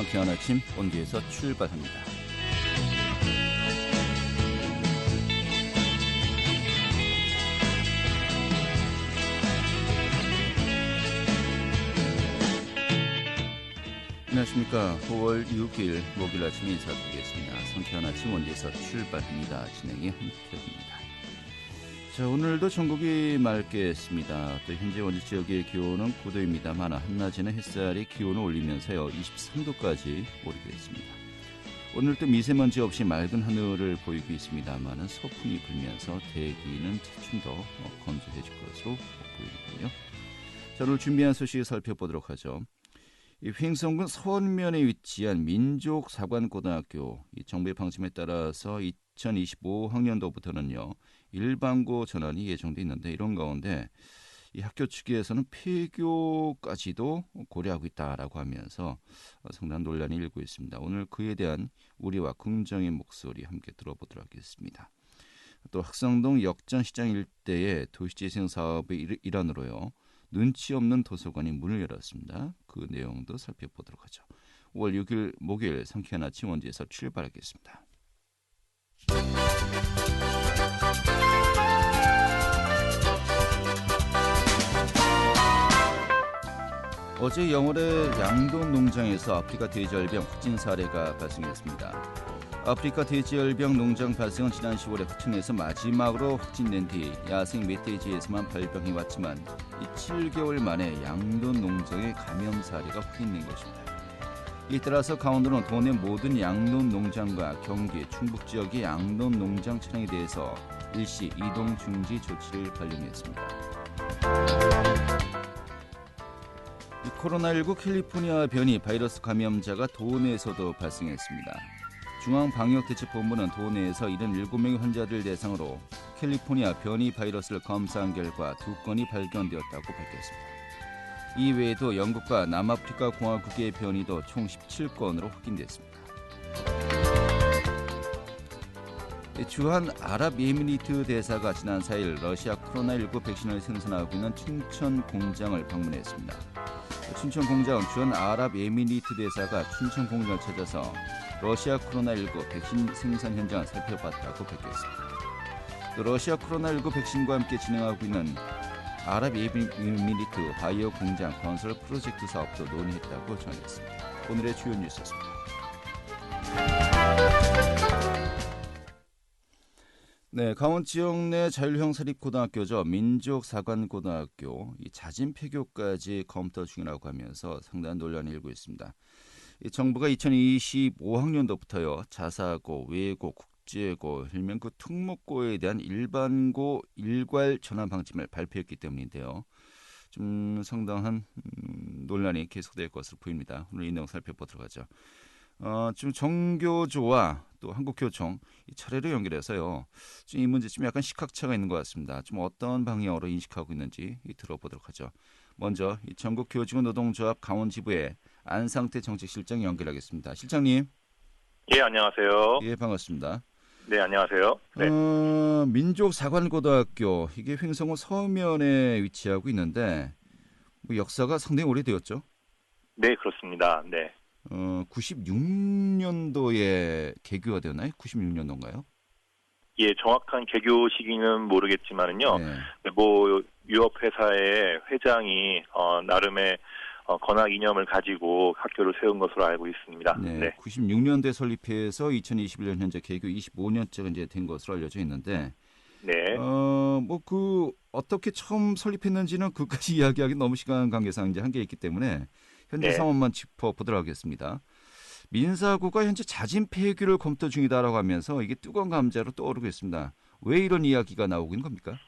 상쾌한 아침 온기에서 출발합니다. 안녕하십니까. 9월 6일 목요일 아침 인사드리겠습니다. 상쾌한 아침 원기에서 출발합니다. 진행의 한태입니다. 자, 오늘도 전국이 맑겠습니다. 또 현재 원주 지역의 기온은 9도입니다만 한낮에는 햇살이 기온을 올리면서요 23도까지 오르겠습니다. 오늘 도 미세먼지 없이 맑은 하늘을 보이고 있습니다만 서풍이 불면서 대기는 차츰 더 건조해질 것으로 보이는군요. 자, 오늘 준비한 소식 살펴보도록 하죠. 이 횡성군 서원면에 위치한 민족사관고등학교 이 정부의 방침에 따라서 2025학년도부터는요 일반고 전환이 예정돼 있는데 이런 가운데 이 학교 측에서는 폐교까지도 고려하고 있다라고 하면서 상당한 논란이 일고 있습니다. 오늘 그에 대한 우리와 긍정의 목소리 함께 들어보도록 하겠습니다. 또 학성동 역전시장 일대의 도시재생 사업의 일환으로요. 눈치 없는 도서관이 문을 열었습니다. 그 내용도 살펴보도록 하죠. 5월 6일 목요일 상쾌한 아침 원지에서 출발하겠습니다. 어제 영월의 양돈 농장에서 아프리카 돼지열병 확진 사례가 발생했습니다. 아프리카 돼지열병 농장 발생은 지난 10월에 후천에서 마지막으로 확진된 뒤 야생 멧돼지에서만 발병해 왔지만 이 7개월 만에 양돈 농장의 감염 사례가 확인된 것입니다. 이 따라서 강원도는 도내 모든 양돈 농장과 경기, 충북 지역의 양돈 농장 차량에 대해서 일시 이동 중지 조치를 발령했습니다. 코로나19 캘리포니아 변이 바이러스 감염자가 도내에서도 발생했습니다. 중앙방역대책본부는 도내에서 77명의 환자들 대상으로 캘리포니아 변이 바이러스를 검사한 결과 두 건이 발견되었다고 밝혔습니다. 이 외에도 영국과 남아프리카 공화국의 변이도 총 17건으로 확인됐습니다. 주한 아랍에미리트 대사가 지난 4일 러시아 코로나19 백신을 생산하고 있는 춘천 공장을 방문했습니다. 춘천 공장은 주한 아랍에미리트 대사가 춘천 공장을 찾아서 러시아 코로나19 백신 생산 현장을 살펴봤다고 밝혔습니다. 또 러시아 코로나19 백신과 함께 진행하고 있는 아랍에미리트 바이오 공장 건설 프로젝트 사업도 논의했다고 전했습니다. 오늘의 주요 뉴스였습니다. 네, 강원 지역 내 자율형 사립고등학교죠. 민족사관고등학교 이 자진 폐교까지 검토 중이라고 하면서 상당한 논란이 일고 있습니다. 정부가 2025학년도부터요 자사고, 외고, 국제고, 일명 그 특목고에 대한 일반고 일괄 전환 방침을 발표했기 때문인데요. 좀 상당한 음, 논란이 계속될 것으로 보입니다. 오늘 이 내용 살펴보도록 하죠. 어, 지금 정교조와 또 한국교총 이 차례로 연결해서요. 지금 이 문제 좀 약간 시각차가 있는 것 같습니다. 좀 어떤 방향으로 인식하고 있는지 들어보도록 하죠. 먼저 이 전국교직원 노동조합 강원지부의 안상태 정책실장 연결하겠습니다. 실장님. 예, 안녕하세요. 예, 반갑습니다. 네, 안녕하세요. 네. 어, 민족사관고등학교 이게 횡성호 서면에 위치하고 있는데 뭐 역사가 상당히 오래되었죠? 네, 그렇습니다. 네. 어, 96년도에 개교가 되었나요? 96년도인가요? 예, 정확한 개교 시기는 모르겠지만은요. 네. 뭐 유업 회사의 회장이 어, 나름의 어, 건학 이념을 가지고 학교를 세운 것으로 알고 있습니다. 네, 네. 96년대 설립해서 2021년 현재 개교 25년째가 이제 된 것으로 알려져 있는데 네. 어, 뭐 그 어떻게 처음 설립했는지는 그까지 이야기하기 너무 시간 관계상 이제 한계 있기 때문에 현재 네. 상황만 짚어 보도록 하겠습니다. 민사구가 현재 자진 폐교를 검토 중이다라고 하면서 이게 뜨거운 감자로 떠오르고 있습니다. 왜 이런 이야기가 나오고 있는 겁니까?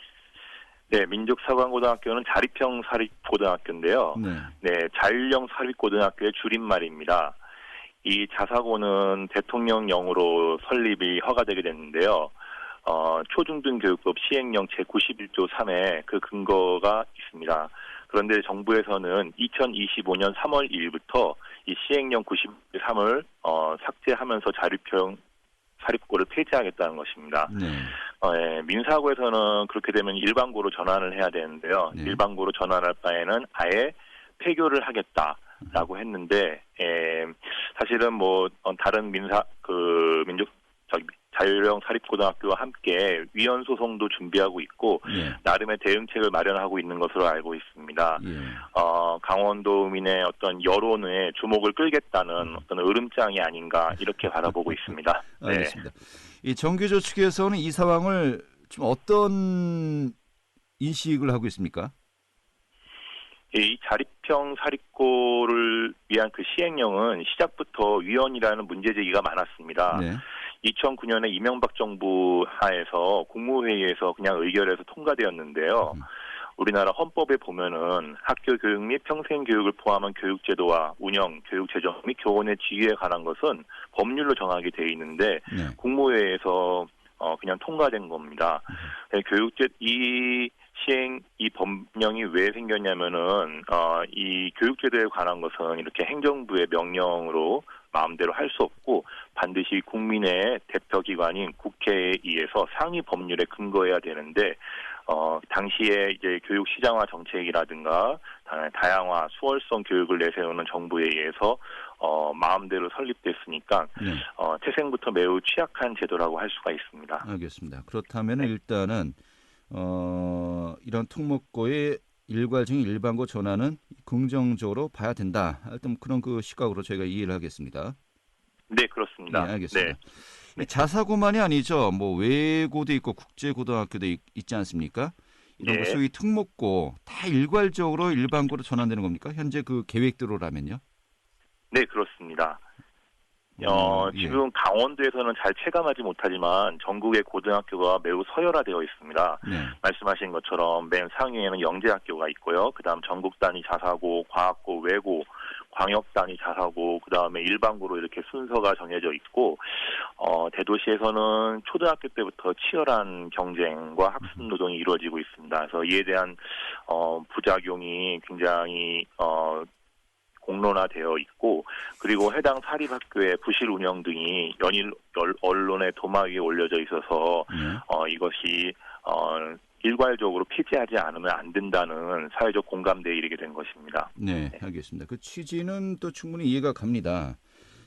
네, 민족사관고등학교는 자립형 사립고등학교인데요. 네. 네, 자율형 사립고등학교의 줄임말입니다. 이 자사고는 대통령령으로 설립이 허가되게 됐는데요. 어, 초중등 교육법 시행령 제91조 3에 그 근거가 있습니다. 그런데 정부에서는 2025년 3월 1일부터 이 시행령 93을 어, 삭제하면서 자립형 사립고를 폐지하겠다는 것입니다. 네. 어, 예, 민사고에서는 그렇게 되면 일반고로 전환을 해야 되는데요. 네. 일반고로 전환할 바에는 아예 폐교를 하겠다. 라고 했는데 에, 사실은 뭐 어, 다른 민사 그 민족 저기 자율형 사립고등학교와 함께 위헌 소송도 준비하고 있고 예. 나름의 대응책을 마련하고 있는 것으로 알고 있습니다. 예. 어, 강원도민의 어떤 여론에 주목을 끌겠다는 어떤 으름장이 아닌가 이렇게 바라보고 있습니다. 네. 알겠습니다. 이 정규조 측에서는 이 상황을 좀 어떤 인식을 하고 있습니까? 이 자립형 사립고를 위한 그 시행령은 시작부터 위헌이라는 문제 제기가 많았습니다. 네. 2009년에 이명박 정부 하에서 국무회의에서 그냥 의결해서 통과되었는데요. 음. 우리나라 헌법에 보면은 학교 교육 및 평생 교육을 포함한 교육 제도와 운영, 교육 재정 및 교원의 지위에 관한 것은 법률로 정하게 돼 있는데 네. 국무회의에서 어 그냥 통과된 겁니다. 네, 교육제 이 시행 이 법령이 왜 생겼냐면은 어 이 교육제도에 관한 것은 이렇게 행정부의 명령으로 마음대로 할 수 없고 반드시 국민의 대표 기관인 국회에 의해서 상위 법률에 근거해야 되는데 어 당시에 이제 교육 시장화 정책이라든가 다- 다양화 수월성 교육을 내세우는 정부에 의해서 어 마음대로 설립됐으니까 네. 어 태생부터 매우 취약한 제도라고 할 수가 있습니다. 알겠습니다. 그렇다면 네. 일단은 어, 이런 특목고의 일괄적인 일반고 전환은 긍정적으로 봐야 된다. 하여튼 그런 그 시각으로 저희가 이해를 하겠습니다. 네 그렇습니다. 네, 알겠습니다. 네. 이 자사고만이 아니죠. 뭐 외고도 있고 국제고등학교도 있, 지 않습니까? 이런 거 네. 소위 특목고 다 일괄적으로 일반고로 전환되는 겁니까? 현재 그 계획대로라면요? 네 그렇습니다. 어, 음, 예. 지금 강원도에서는 잘 체감하지 못하지만 전국의 고등학교가 매우 서열화되어 있습니다. 네. 말씀하신 것처럼 맨 상위에는 영재학교가 있고요. 그다음 전국 단위 자사고, 과학고, 외고, 광역 단위 자사고, 그다음에 일반고로 이렇게 순서가 정해져 있고 어, 대도시에서는 초등학교 때부터 치열한 경쟁과 학습 노동이 이루어지고 있습니다. 그래서 이에 대한 어, 부작용이 굉장히 어, 공론화되어 있고 그리고 해당 사립학교의 부실 운영 등이 연일 열- 언론의 도마 위에 올려져 있어서 네. 어, 이것이 어, 일괄적으로 폐지하지 않으면 안 된다는 사회적 공감대에 이르게 된 것입니다. 네, 알겠습니다. 그 취지는 또 충분히 이해가 갑니다.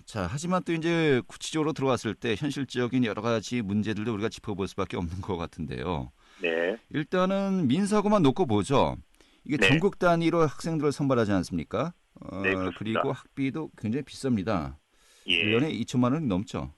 자, 하지만 또 이제 구체적으로 들어왔을 때 현실적인 여러 가지 문제들도 우리가 짚어볼 수밖에 없는 것 같은데요. 네, 일단은 민사고만 놓고 보죠. 이게 네. 전국 단위로 학생들을 선발하지 않습니까? 어, 네, 그렇습니다. 그리고 학비도 굉장히 비쌉니다. 예, 1년에 2천만 원이 넘죠.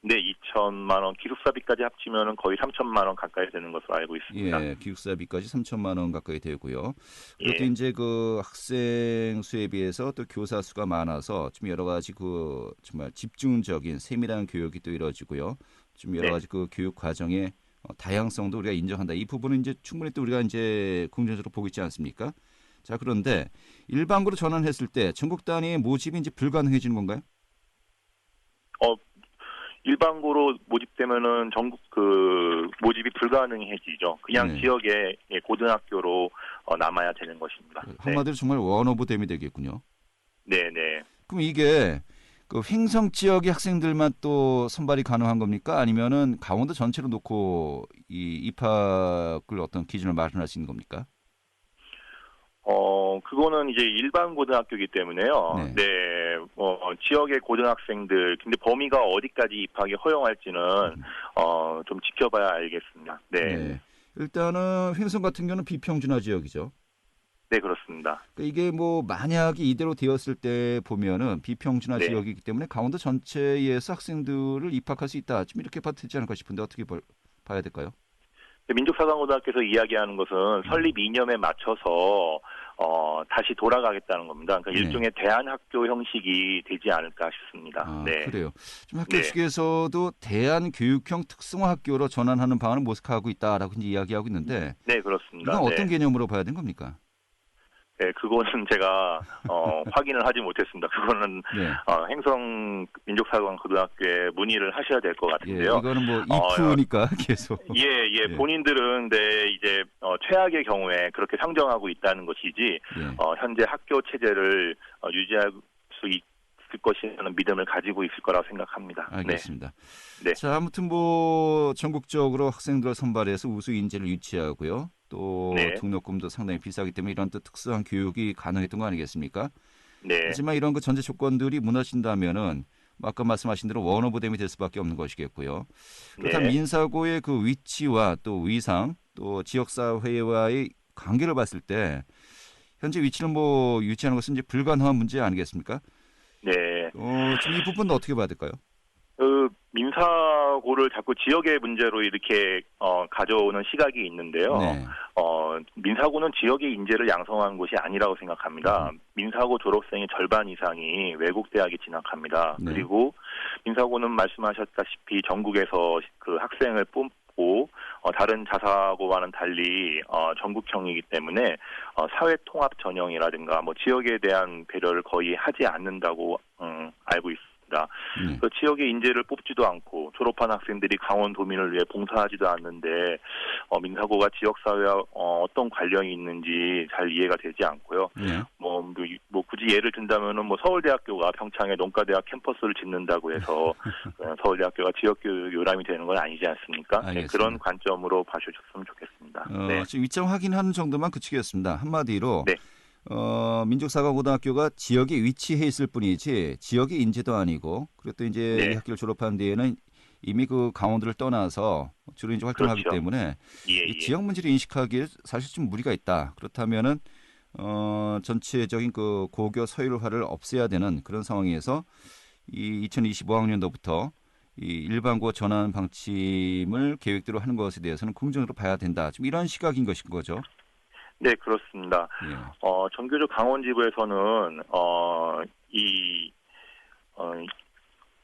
네, 2천만 원 기숙사비까지 합치면 거의 3천만 원 가까이 되는 것으로 알고 있습니다. 예, 기숙사비까지 3천만 원 가까이 되고요. 또 예. 이제 그 학생 수에 비해서 또 교사 수가 많아서 좀 여러 가지 그 정말 집중적인 세밀한 교육이 또 이루어지고요. 좀 여러 네. 가지 그 교육 과정의 어, 다양성도 우리가 인정한다. 이 부분은 이제 충분히 또 우리가 이제 긍정적으로 보고 있지 않습니까? 자, 그런데 일반고로 전환했을 때 전국 단위의 모집이 이제 불가능해지는 건가요? 일반고로 모집되면은 전국 그 모집이 불가능해지죠. 그냥 네. 지역의 예, 고등학교로 어, 남아야 되는 것입니다. 네, 한마디로 정말 원오브 댐이 되겠군요. 네, 네. 그럼 이게 그 횡성 지역의 학생들만 또 선발이 가능한 겁니까? 아니면은 강원도 전체로 놓고 이 입학을 어떤 기준을 마련할 수 있는 겁니까? 어, 그거는 이제 일반 고등학교이기 때문에요. 네. 네. 어, 지역의 고등학생들, 근데 범위가 어디까지 입학이 허용할지는, 어, 좀 지켜봐야 알겠습니다. 네. 네, 네. 일단은 횡성 같은 경우는 비평준화 지역이죠. 그렇습니다. 그러니까 이게 뭐 만약에 이대로 되었을 때 보면은 비평준화 네. 지역이기 때문에 강원도 전체에서 학생들을 입학할 수 있다. 좀 이렇게 봐도 되지 않을까 싶은데 어떻게 볼- 봐야 될까요? 민족사관고등학교에서 이야기하는 것은 설립 이념에 맞춰서, 어, 다시 돌아가겠다는 겁니다. 그러니까 네. 일종의 대안학교 형식이 되지 않을까 싶습니다. 아, 네. 그래요. 좀 학교 네. 측에서도 대한 교육형 특성화 학교로 전환하는 방안을 모색하고 있다라고 이제 이야기하고 있는데 네, 그렇습니다. 이건 네. 어떤 개념으로 봐야 되는 겁니까? 네, 그거는 제가, 어, 확인을 하지 못했습니다. 그거는, 네. 어, 행성 민족사관 고등학교에 문의를 하셔야 될것 예, 같은데요. 이거는 뭐 어, 이프니까 계속. 예, 예, 예. 본인들은 네, 이제 어, 최악의 경우에 그렇게 상정하고 있다는 것이지 예. 어, 현재 학교 체제를 어, 유지할 수 있을 것이라는 믿음을 가지고 있을 거라고 생각합니다. 알겠습니다. 네. 자, 아무튼 뭐 전국적으로 학생들 선발해서 우수 인재를 유치하고요. 또 네. 등록금도 상당히 비싸기 때문에 이런 또 특수한 교육이 가능했던 거 아니겠습니까? 네. 하지만 이런 그 전제 조건들이 무너진다면은 뭐 아까 말씀하신 대로 원오브댐이 될 수밖에 없는 것이겠고요. 그렇다면 네. 민사고의 그 위치와 또 위상 또 지역 사회와의 관계를 봤을 때 현재 위치를 뭐 유지하는 것은 이제 불가능한 문제 아니겠습니까? 네. 어, 지금 이 부분도 어떻게 봐야 될까요? 그 민사고를 자꾸 지역의 문제로 이렇게 어, 가져오는 시각이 있는데요. 네. 어, 민사고는 지역의 인재를 양성한 곳이 아니라고 생각합니다. 음. 민사고 졸업생의 절반 이상이 외국 대학에 진학합니다. 네. 그리고 민사고는 말씀하셨다시피 전국에서 그 학생을 뽑고 어, 다른 자사고와는 달리 어, 전국형이기 때문에 어, 사회 통합 전형이라든가 뭐 지역에 대한 배려를 거의 하지 않는다고 음, 알고 있습니다. 네. 그 지역의 인재를 뽑지도 않고 졸업한 학생들이 강원 도민을 위해 봉사하지도 않는데 어, 민사고가 지역 사회와 어, 어떤 관련이 있는지 잘 이해가 되지 않고요. 네. 뭐, 뭐, 뭐 굳이 예를 든다면은 뭐 서울대학교가 평창에 농가대학 캠퍼스를 짓는다고 해서 어, 서울대학교가 지역교육 요람이 되는 건 아니지 않습니까? 네. 그런 관점으로 봐주셨으면 좋겠습니다. 어, 네. 지금 위점 확인하는 정도만 그치겠습니다. 한마디로 네. 어, 민족사관고등학교가 지역에 위치해 있을 뿐이지 지역의 인재도 아니고 그리고 또 이제 네. 이 학교를 졸업한 뒤에는 이미 그 강원도를 떠나서 주로 이제 활동하기 그렇죠. 때문에 예, 이 예. 지역 문제를 인식하기에 사실 좀 무리가 있다. 그렇다면은 어, 전체적인 그 고교 서열화를 없애야 되는 그런 상황에서 이 2025학년도부터 이 일반고 전환 방침을 계획대로 하는 것에 대해서는 긍정적으로 봐야 된다. 지금 이런 시각인 것인 거죠. 네, 그렇습니다. 예. 어, 전교조 강원지부에서는 어, 이 어,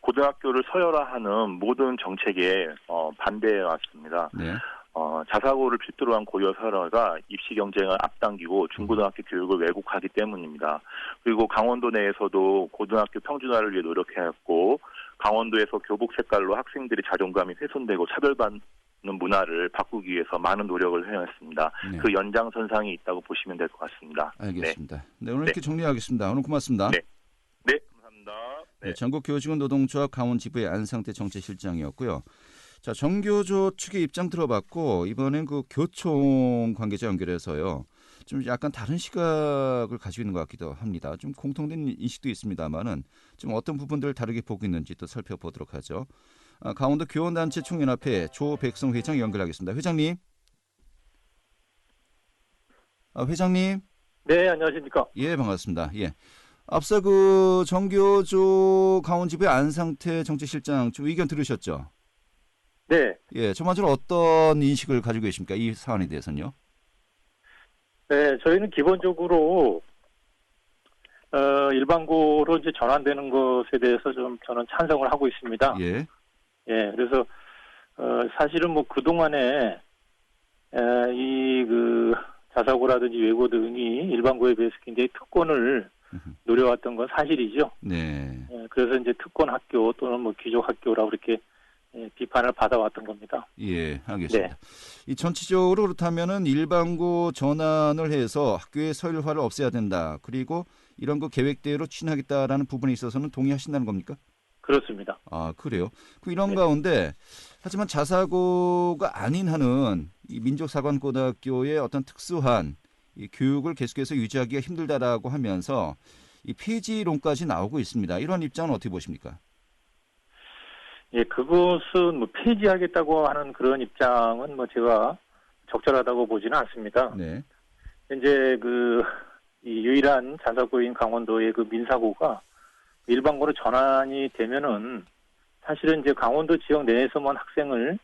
고등학교를 서열화하는 모든 정책에 어, 반대해 왔습니다. 네. 어, 자사고를 필두로 한 고교 서열화가 입시 경쟁을 앞당기고 중고등학교 교육을 왜곡하기 때문입니다. 그리고 강원도 내에서도 고등학교 평준화를 위해 노력해왔고 강원도에서 교복 색깔로 학생들의 자존감이 훼손되고 차별받는 문화를 바꾸기 위해서 많은 노력을 해왔습니다. 네. 그 연장선상이 있다고 보시면 될 것 같습니다. 알겠습니다. 네, 오늘 네. 이렇게 정리하겠습니다. 오늘 고맙습니다. 네. 네, 감사합니다. 네, 네. 전국교직원 노동조합 강원지부의 안상태 정책실장이었고요. 자, 정교조 측의 입장 들어봤고 이번엔 그 교총 관계자 연결해서요. 좀 약간 다른 시각을 가지고 있는 것 같기도 합니다. 좀 공통된 인식도 있습니다만은 좀 어떤 부분들을 다르게 보고 있는지 또 살펴보도록 하죠. 아, 강원도 교원단체 총연합회 조백성 회장 연결하겠습니다. 회장님. 아, 회장님. 네, 안녕하십니까. 예, 반갑습니다. 예. 앞서 그 정교조 강원지부의 안상태 정책실장 좀 의견 들으셨죠? 네, 예, 전반적으로 어떤 인식을 가지고 계십니까? 이 사안에 대해서는요? 네, 저희는 기본적으로 어, 일반고로 이제 전환되는 것에 대해서 좀 저는 찬성을 하고 있습니다. 예, 예, 그래서 어, 사실은 뭐 그동안에 이그 자사고라든지 외고 등이 일반고에 비해서 굉장히 특권을 노려왔던 건 사실이죠. 네, 예, 그래서 이제 특권 학교 또는 뭐 귀족 학교라고 이렇게 예, 비판을 받아왔던 겁니다. 예, 알겠습니다. 이 전체적으로 그렇다면은 일반고 전환을 해서 학교의 서열화를 없애야 된다. 그리고 이런 거 계획대로 추진하겠다라는 부분에 있어서는 동의하신다는 겁니까? 그렇습니다. 아, 그래요? 그 이런 네. 가운데 하지만 자사고가 아닌 하는 이 민족사관고등학교의 어떤 특수한 이 교육을 계속해서 유지하기가 힘들다라고 하면서 이 폐지론까지 나오고 있습니다. 이런 입장은 어떻게 보십니까? 예, 그것은 뭐 폐지하겠다고 하는 그런 입장은 뭐 제가 적절하다고 보지는 않습니다. 네. 이제 그, 이 유일한 자사고인 강원도의 그 민사고가 일반고로 전환이 되면은 사실은 이제 강원도 지역 내에서만 학생을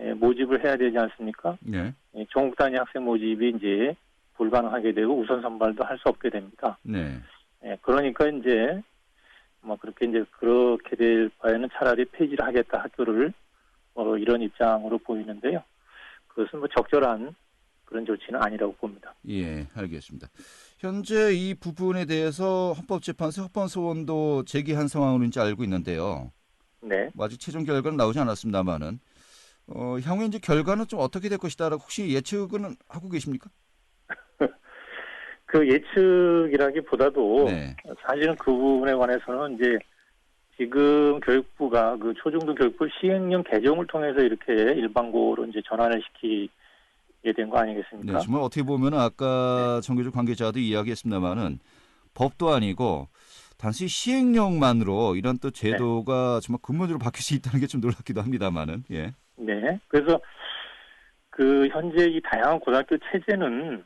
예, 모집을 해야 되지 않습니까? 네. 예, 전국 단위 학생 모집이 이제 불가능하게 되고 우선 선발도 할 수 없게 됩니다. 네. 예, 그러니까 이제 뭐 그렇게 이제 그렇게 될 바에는 차라리 폐지를 하겠다 학교를 어, 이런 입장으로 보이는데요. 그것은 뭐 적절한 그런 조치는 아니라고 봅니다. 예, 알겠습니다. 현재 이 부분에 대해서 헌법재판소 헌법소원도 제기한 상황으로 이제 알고 있는데요. 네. 뭐 아직 최종 결과는 나오지 않았습니다만은 어, 향후에 이제 결과는 좀 어떻게 될 것이다라고 혹시 예측은 하고 계십니까? 그 예측이라기보다도 네. 사실은 그 부분에 관해서는 이제 지금 교육부가 그 초중등 교육부 시행령 개정을 통해서 이렇게 일반고로 이제 전환을 시키게 된 거 아니겠습니까? 네, 정말 어떻게 보면 아까 정교조 관계자도 이야기했습니다만은 법도 아니고 단순히 시행령만으로 이런 또 제도가 정말 근본적으로 바뀔 수 있다는 게 좀 놀랍기도 합니다만은 예. 네. 그래서 그 현재 이 다양한 고등학교 체제는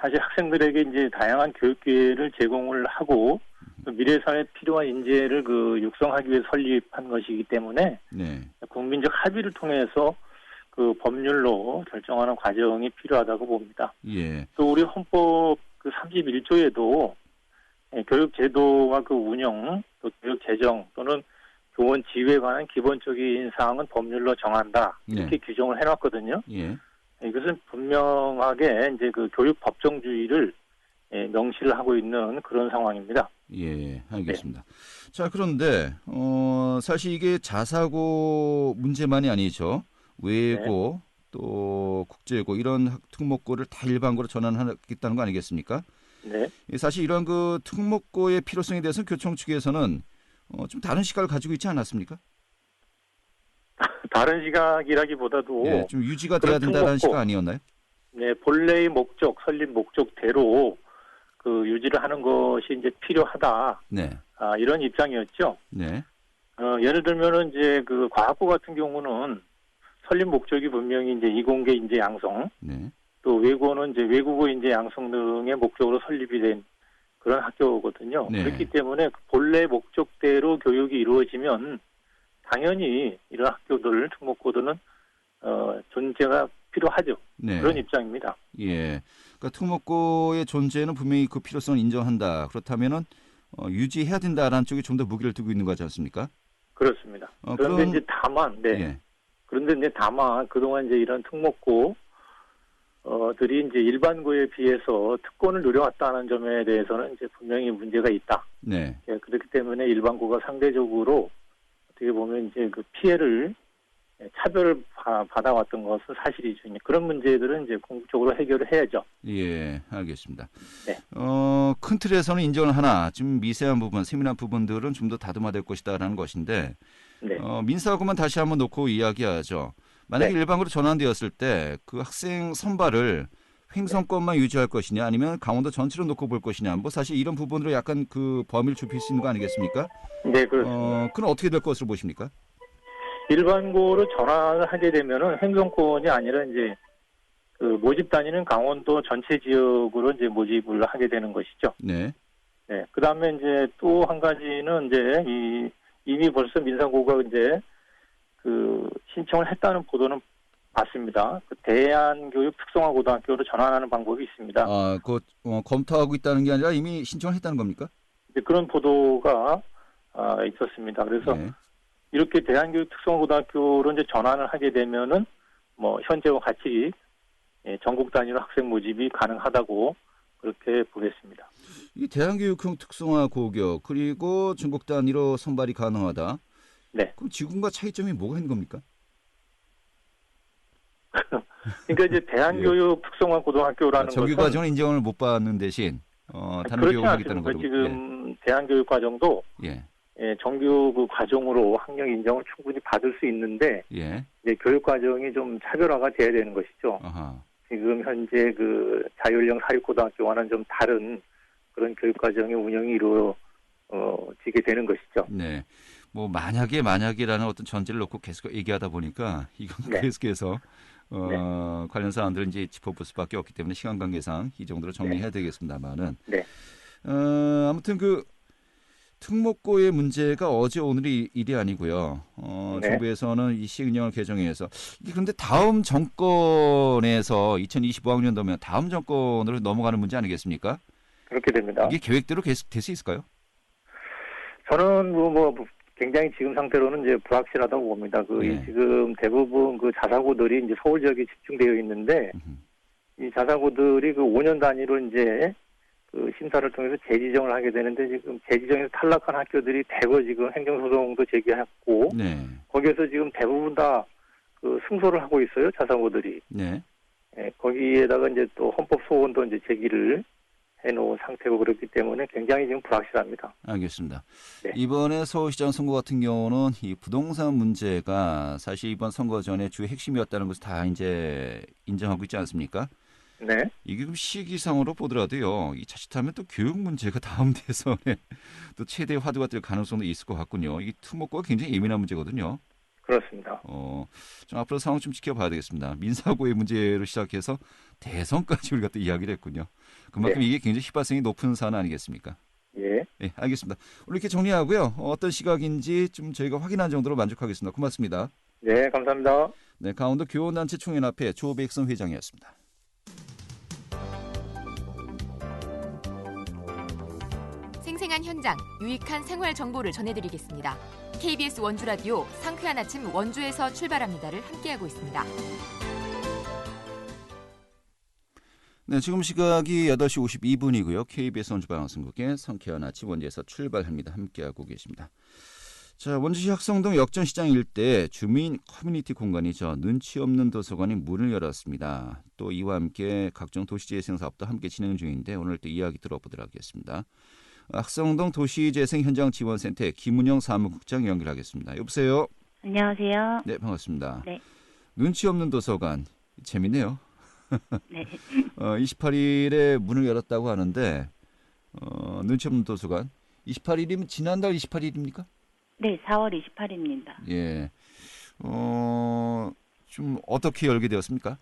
사실 학생들에게 이제 다양한 교육 기회를 제공을 하고 또 미래 사회에 필요한 인재를 그 육성하기 위해 설립한 것이기 때문에 네. 국민적 합의를 통해서 그 법률로 결정하는 과정이 필요하다고 봅니다. 예. 또 우리 헌법 그 31조에도 예, 교육 제도와 그 운영 또 교육 재정 또는 교원 지휘에 관한 기본적인 사항은 법률로 정한다 이렇게 네. 규정을 해놨거든요. 예. 이것은 분명하게 이제 그 교육 법정주의를 예, 명시를 하고 있는 그런 상황입니다. 예, 알겠습니다. 자, 그런데 어, 사실 이게 자사고 문제만이 아니죠. 외고 또 국제고 이런 학- 특목고를 다 일반고로 전환하겠다는 거 아니겠습니까? 네, 예, 사실 이런 그 특목고의 필요성에 대해서 교총 측에서는 어, 좀 다른 시각을 가지고 있지 않았습니까? 다른 시각이라기보다도 예, 좀 유지가 돼야 된다는 특목고. 시각 아니었나요? 네, 본래의 목적, 설립 목적대로 그 유지를 하는 것이 이제 필요하다. 네, 아, 이런 입장이었죠. 네, 어, 예를 들면은 이제 그 과학고 같은 경우는 설립 목적이 분명히 이제 이공계 인재 양성, 네, 또 외고는 이제 외국어 인재 양성 등의 목적으로 설립이 된 그런 학교거든요. 네. 그렇기 때문에 그 본래 목적대로 교육이 이루어지면 당연히 이런 학교들 특목고들은 어, 존재가 필요하죠. 네. 그런 입장입니다. 예. 그러니까 특목고의 존재는 분명히 그 필요성을 인정한다. 그렇다면은 어, 유지해야 된다라는 쪽에 좀 더 무게를 두고 있는 거지 않습니까? 그렇습니다. 어, 그런데 그럼- 이제 다만, 네. 예. 그런데 이제 다만 그동안 이제 이런 특목고 어들이 이제 일반고에 비해서 특권을 누려왔다는 점에 대해서는 이제 분명히 문제가 있다. 네. 예, 그렇기 때문에 일반고가 상대적으로 어떻게 보면 이제 그 피해를 예, 차별을 바- 받아왔던 것은 사실이죠. 그런 문제들은 이제 궁극적으로 해결을 해야죠. 예, 알겠습니다. 네. 어, 큰 틀에서는 인정을 하나, 좀 미세한 부분, 세밀한 부분들은 좀 더 다듬어야 것이다라는 것인데, 네. 어, 민사하고만 다시 한번 놓고 이야기하죠. 만약에 네. 일반으로 전환되었을 때 그 학생 선발을 횡성권만 유지할 것이냐 아니면 강원도 전체로 놓고 볼 것이냐 뭐 사실 이런 부분으로 약간 그 범위를 좁힐 수 있는 거 아니겠습니까? 네, 그렇습니다. 어, 그럼 어떻게 될 것으로 보십니까? 일반고로 전환을 하게 되면은 행정권이 아니라 이제 그 모집 단위는 강원도 전체 지역으로 이제 모집을 하게 되는 것이죠. 네. 네. 그 다음에 이제 또 한 가지는 이제 이 이미 벌써 민사고가 이제 그 신청을 했다는 보도는 봤습니다. 그 대한교육 특성화 고등학교로 전환하는 방법이 있습니다. 아, 그 어, 검토하고 있다는 게 아니라 이미 신청을 했다는 겁니까? 이제 그런 보도가 아, 있었습니다. 그래서 네. 이렇게 대한교육 특성화 고등학교로 이제 전환을 하게 되면은 뭐 현재와 같이 예, 전국 단위로 학생 모집이 가능하다고 그렇게 보겠습니다. 이 대한교육형 특성화 고교 그리고 전국 단위로 선발이 가능하다. 네. 그럼 지금과 차이점이 뭐가 있는 겁니까? 그러니까 이제 대한교육 특성화 고등학교라는 아, 정규 과정은 인정을 못 받는 대신 어, 다른 그렇지 교육을 하겠다는 않습니까? 거죠. 지금 대한교육 과정도 예. 예, 정규 그 과정으로 학력 인정을 충분히 받을 수 있는데 예. 예. 이제 교육 과정이 좀 차별화가 돼야 되는 것이죠. 아하. 지금 현재 그 자율형 사립고등학교와는 좀 다른 그런 교육 과정의 운영이 이루어지게 되는 것이죠. 네. 뭐 만약에 만약이라는 어떤 전제를 놓고 계속 얘기하다 보니까 이건 네. 계속해서 어, 관련 사안들을 이제 짚어볼 수밖에 없기 때문에 시간 관계상 이 정도로 정리해야 되겠습니다만은 네. 어, 아무튼 그 특목고의 문제가 어제 오늘이 일이 아니고요. 어, 네. 정부에서는 이 시행령을 개정해서 그런데 다음 정권에서 2025학년도면 다음 정권으로 넘어가는 문제 아니겠습니까? 그렇게 됩니다. 이게 계획대로 계속 될 수 있을까요? 저는 뭐, 뭐 굉장히 지금 상태로는 이제 불확실하다고 봅니다. 그 네. 이 지금 대부분 그 자사고들이 이제 서울 지역에 집중되어 있는데. 이 자사고들이 그 5년 단위로 이제 그 심사를 통해서 재지정을 하게 되는데 지금 재지정에서 탈락한 학교들이 대거 지금 행정소송도 제기했고 네. 거기에서 지금 대부분 다 그 승소를 하고 있어요 자사고들이 네. 예, 거기에다가 이제 또 헌법 소원도 이제 제기를 해놓은 상태고 그렇기 때문에 굉장히 지금 불확실합니다. 알겠습니다. 네. 이번에 서울시장 선거 같은 경우는 이 부동산 문제가 사실 이번 선거 전에 주 핵심이었다는 것을 다 이제 인정하고 있지 않습니까? 네. 이게 그 시기상으로 보더라도요. 이 자칫하면 또 교육 문제가 다음 대선에 또 최대 화두가 될 가능성도 있을 것 같군요. 이게 투목과 굉장히 예민한 문제거든요. 그렇습니다. 어, 좀 앞으로 상황 좀 지켜봐야 되겠습니다. 민사고의 문제로 시작해서 대선까지 우리가 또 이야기를 했군요. 그만큼 네. 이게 굉장히 희발성이 높은 사안 아니겠습니까? 예. 네, 알겠습니다. 오늘 이렇게 정리하고요. 어, 어떤 시각인지 좀 저희가 확인한 정도로 만족하겠습니다. 고맙습니다. 네, 감사합니다. 네, 강원도 교원단체 총연합회 조백선 회장이었습니다. 생생한 현장, 유익한 생활 정보를 전해드리겠습니다. KBS 원주 라디오 상쾌한 아침 원주에서 출발합니다를 함께하고 있습니다. 네, 지금 시각이 8시 52분이고요. KBS 원주 방송국의 상쾌한 아침 원주에서 출발합니다. 함께하고 계십니다. 자, 원주시 학성동 역전시장 일대 주민 커뮤니티 공간이죠. 눈치 없는 도서관이 문을 열었습니다. 또 이와 함께 각종 도시재생 사업도 함께 진행 중인데 오늘 또 이야기 들어보도록 하겠습니다. 학성동 도시재생 현장 지원센터 김은영 사무국장 연결하겠습니다. 여보세요. 안녕하세요. 네, 반갑습니다. 네. 눈치 없는 도서관 재밌네요. 네. 어, 28일에 문을 열었다고 하는데 어, 눈치 없는 도서관 28일이면 지난달 28일입니까? 네, 4월 28일입니다. 예. 어, 좀 어떻게 열게 되었습니까?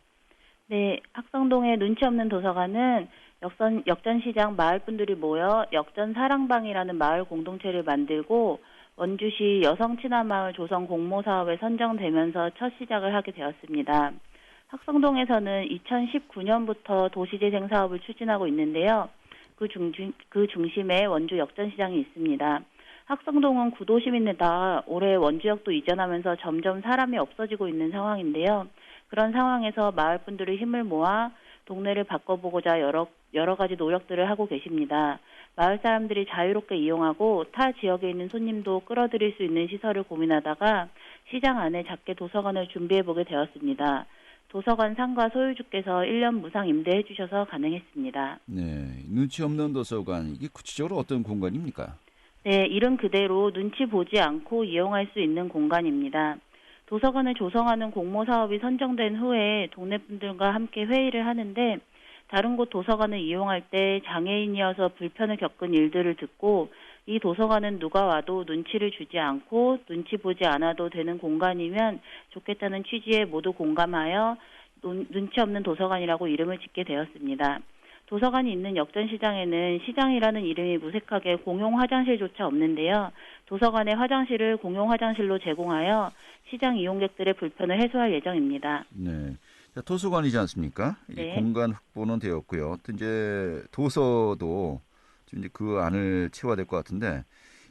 네, 학성동의 눈치 없는 도서관은 역전, 역전 시장 마을 분들이 모여 역전 사랑방이라는 마을 공동체를 만들고 원주시 여성 친화 마을 조성 공모 사업에 선정되면서 첫 시작을 하게 되었습니다. 학성동에서는 2019년부터 도시재생 사업을 추진하고 있는데요. 그 중심, 그 중심에 원주 역전시장이 있습니다. 학성동은 구도심인데다 올해 원주역도 이전하면서 점점 사람이 없어지고 있는 상황인데요. 그런 상황에서 마을 분들의 힘을 모아 동네를 바꿔보고자 여러 여러 가지 노력들을 하고 계십니다. 마을 사람들이 자유롭게 이용하고 타 지역에 있는 손님도 끌어들일 수 있는 시설을 고민하다가 시장 안에 작게 도서관을 준비해 보게 되었습니다. 도서관 상가 소유주께서 1년 무상 임대해 주셔서 가능했습니다. 네. 눈치 없는 도서관 이게 구체적으로 어떤 공간입니까? 네, 이름 그대로 눈치 보지 않고 이용할 수 있는 공간입니다. 도서관을 조성하는 공모 사업이 선정된 후에 동네 분들과 함께 회의를 하는데 다른 곳 도서관을 이용할 때 장애인이어서 불편을 겪은 일들을 듣고 이 도서관은 누가 와도 눈치를 주지 않고 눈치 보지 않아도 되는 공간이면 좋겠다는 취지에 모두 공감하여 눈, 눈치 없는 도서관이라고 이름을 짓게 되었습니다. 도서관이 있는 역전시장에는 시장이라는 이름이 무색하게 공용 화장실조차 없는데요. 도서관의 화장실을 공용 화장실로 제공하여 시장 이용객들의 불편을 해소할 예정입니다. 네. 자, 도서관이지 않습니까? 이 네. 공간 확보는 되었고요. 또 이제 도서도 지금 이제 그 안을 채워야 될 것 같은데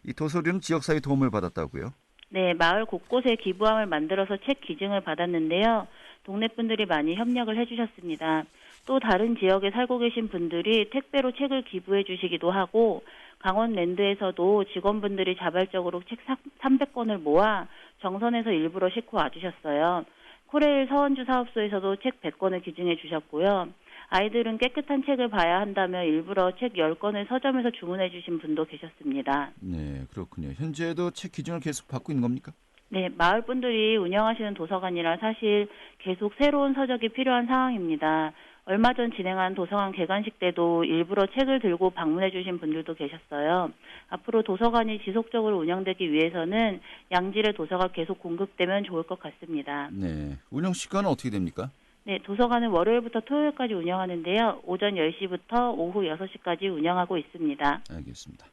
이 도서료는 지역사회 도움을 받았다고요? 네, 마을 곳곳에 기부함을 만들어서 책 기증을 받았는데요. 동네 분들이 많이 협력을 해주셨습니다. 또 다른 지역에 살고 계신 분들이 택배로 책을 기부해 주시기도 하고 강원랜드에서도 직원분들이 자발적으로 책 300권을 모아 정선에서 일부러 싣고 와주셨어요. 코레일 서원주 사업소에서도 책 100권을 기증해 주셨고요. 아이들은 깨끗한 책을 봐야 한다며 일부러 책 10권을 서점에서 주문해 주신 분도 계셨습니다. 네, 그렇군요. 현재도 책 기준을 계속 받고 있는 겁니까? 네, 마을 분들이 운영하시는 도서관이라 사실 계속 새로운 서적이 필요한 상황입니다. 얼마 전 진행한 도서관 개관식 때도 일부러 책을 들고 방문해 주신 분들도 계셨어요. 앞으로 도서관이 지속적으로 운영되기 위해서는 양질의 도서가 계속 공급되면 좋을 것 같습니다. 네. 운영 시간은 어떻게 됩니까? 네, 도서관은 월요일부터 토요일까지 운영하는데요. 오전 10시부터 오후 6시까지 운영하고 있습니다. 알겠습니다.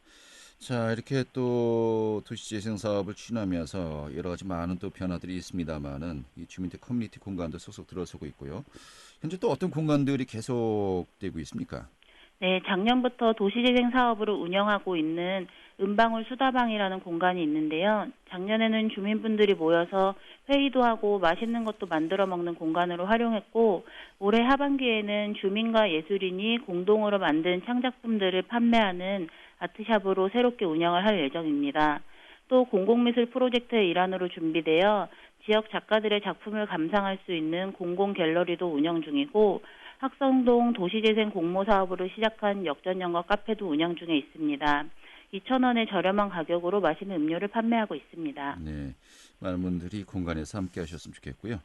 자, 이렇게 또 도시 재생 사업을 추진하면서 여러 가지 많은 또 변화들이 있습니다만은 이 주민들 커뮤니티 공간도 쏙쏙 들어서고 있고요. 현재 또 어떤 공간들이 계속되고 있습니까? 네, 작년부터 도시재생 사업으로 운영하고 있는 은방울 수다방이라는 공간이 있는데요. 작년에는 주민분들이 모여서 회의도 하고 맛있는 것도 만들어 먹는 공간으로 활용했고 올해 하반기에는 주민과 예술인이 공동으로 만든 창작품들을 판매하는 아트샵으로 새롭게 운영을 할 예정입니다. 또 공공미술 프로젝트의 일환으로 준비되어 지역 작가들의 작품을 감상할 수 있는 공공 갤러리도 운영 중이고 학성동 도시재생 공모 사업으로 시작한 역전연가 카페도 운영 중에 있습니다. 2,000원의 저렴한 가격으로 맛있는 음료를 판매하고 있습니다. 네. 많은 분들이 공간에서 함께 하셨으면 좋겠고요.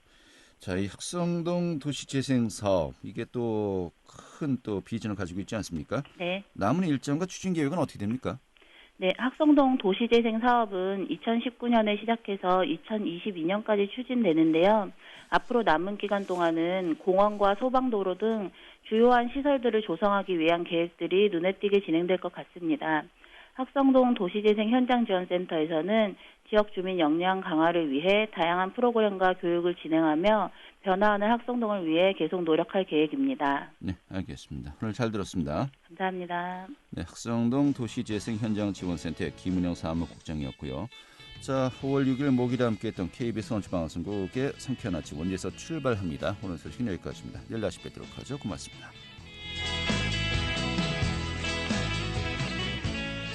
자, 이 흑성동 도시재생 사업 이게 또큰또 비전을 가지고 있지 않습니까? 네. 남은 일정과 추진 계획은 어떻게 됩니까? 네, 학성동 도시재생 사업은 2019년에 시작해서 2022년까지 추진되는데요. 앞으로 남은 기간 동안은 공원과 소방도로 등 주요한 시설들을 조성하기 위한 계획들이 눈에 띄게 진행될 것 같습니다. 학성동 도시재생 현장지원센터에서는 지역 주민 역량 강화를 위해 다양한 프로그램과 교육을 진행하며 변화하는 학성동을 위해 계속 노력할 계획입니다. 네, 알겠습니다. 오늘 잘 들었습니다. 감사합니다. 네, 학성동 도시재생 현장지원센터의 김은영 사무국장이었고요. 자, 5월 6일 목요일에 함께했던 KBS 원주방송국의 상쾌한 아침 원주에서 출발합니다. 오늘 소식은 여기까지입니다. 내일 다시 뵙도록 하죠. 고맙습니다.